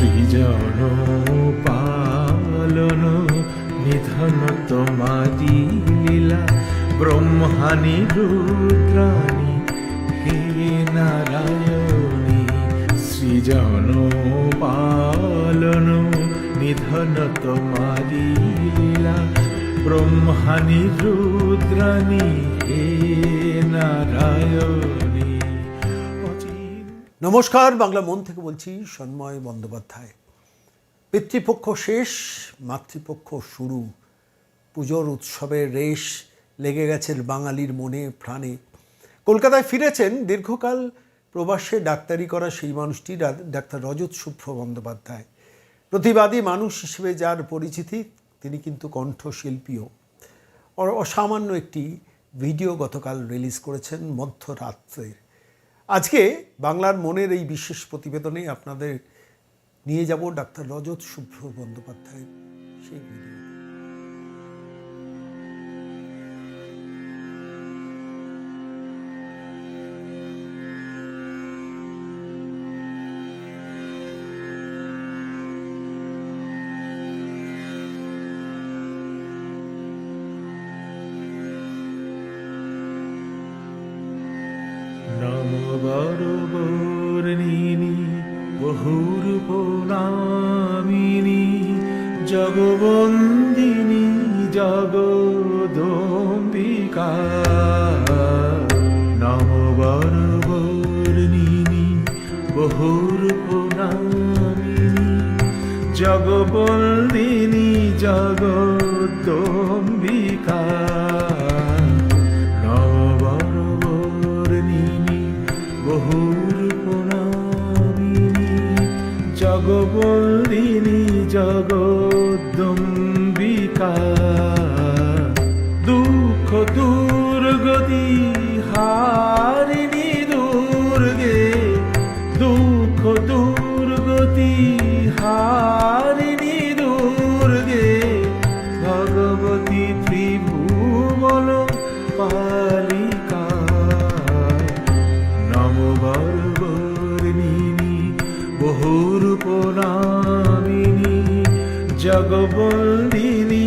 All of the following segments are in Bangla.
সৃজন পালন নিধন তোমারি লীলা ব্রহ্মানি রুদ্রাণী, হে নারায়ণী সৃজন পালন নিধন তোমারি লীলা ব্রহ্মানি রুদ্রাণী, হে নারায়ণী। নমস্কার, বাংলা মন থেকে বলছি সন্ময় বন্দ্যোপাধ্যায়। পিতৃপক্ষ শেষ, মাতৃপক্ষ শুরু। পুজোর উৎসবের রেশ লেগে গেছে বাঙালির মনে, প্রাণে। কলকাতায় ফিরেছেন দীর্ঘকাল প্রবাসে ডাক্তারি করা সেই মানুষটি ডাক্তার রজত শুভ্র বন্দ্যোপাধ্যায়। প্রতিবাদী মানুষ হিসেবে যার পরিচিতি, তিনি কিন্তু কণ্ঠশিল্পীও। অসামান্য একটি ভিডিও গতকাল রিলিজ করেছেন মধ্যরাত্রের। আজকে বাংলার মনের এই বিশেষ প্রতিবেদনে আপনাদের নিয়ে যাব ডাক্তার রজত শুভ্র বন্দ্যোপাধ্যায়ের সেই নম বরবর্ণিনী বহুরূপনামিনী জগবন্দিনী জগদম্বিকা। নম বরবর্ণিনী বহুরূপনামিনী জগবন্দিনী জগদম্বিকা। দুর্গতি হারিণী দুর্গে দুঃখ দুর্গতি হারিণী দুর্গে। ভগবতী ত্রিভুবন পালিকা নববর্ণিনী বহুরূপনামিনী জগবন্দিনী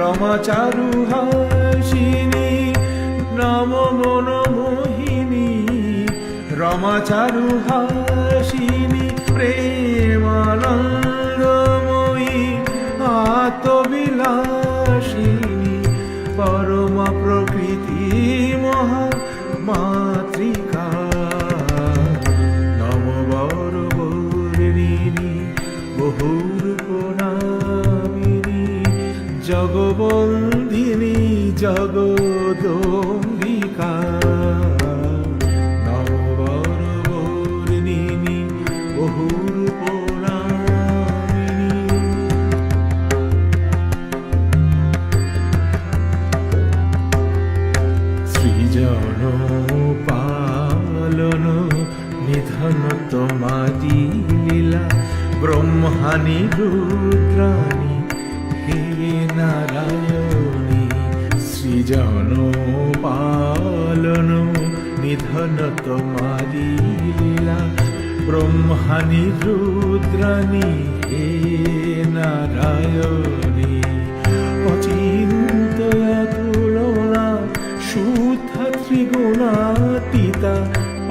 রমাচারু হাসিনী নম মন মোহিনী রমাচারু হাসিনী প্রেমানন্দময়ী আত্মবিলাসিনী পরমা প্রকৃতি মহা মাতৃকা জগবন্দিনী জগদম্বিকা। সৃজন পালন তোমারি লীলা ব্রহ্মানি রুদ্রাণী। হে নারায়ণী সৃজন পালন নিধন তোমারি লীলা ব্রহ্মানি রুদ্রাণী হে নারায়ণী অচিন্তয়া তুলনা শুদ্ধ ত্রিগুণাতীতা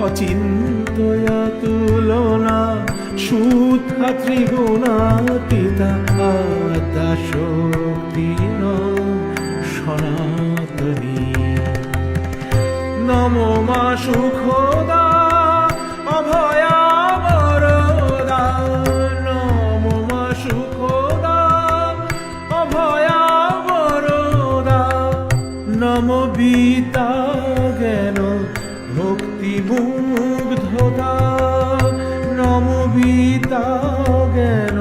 অচিন্তয়া তুলনা, শুদ্ধ ত্রিগুণাতীতা আদা শক্তি সনাতনী। নম মা সুখদা, অভয়া বরদা। নম মা সুখদা, অভয়া বরদা। নম বিতা নমবিতা জ্ঞান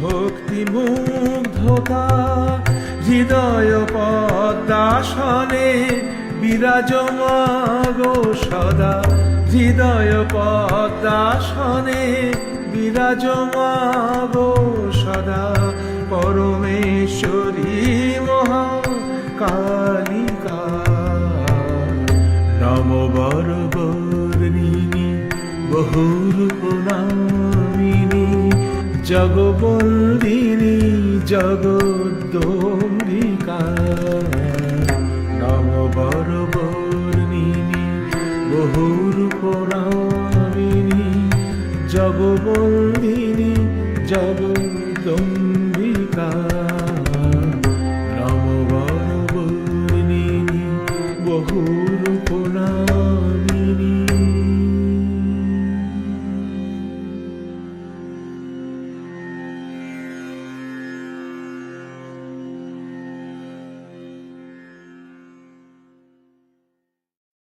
ভক্তি মুগ্ধতা হৃদয় পদ্মাসনে বিরাজমাগো সদা। হৃদয় পদ্মাসনে বিরাজমাগো সদা। পরমেশ্বরী মহা কালিকা নম বরবর্ণিনী, বহুরূপ জগবন্দিনী জগদ্দম্বিকা নম বরবর্ণিনী বহুরূপ নামিনী জগবন্দিনী জগদম্বিকা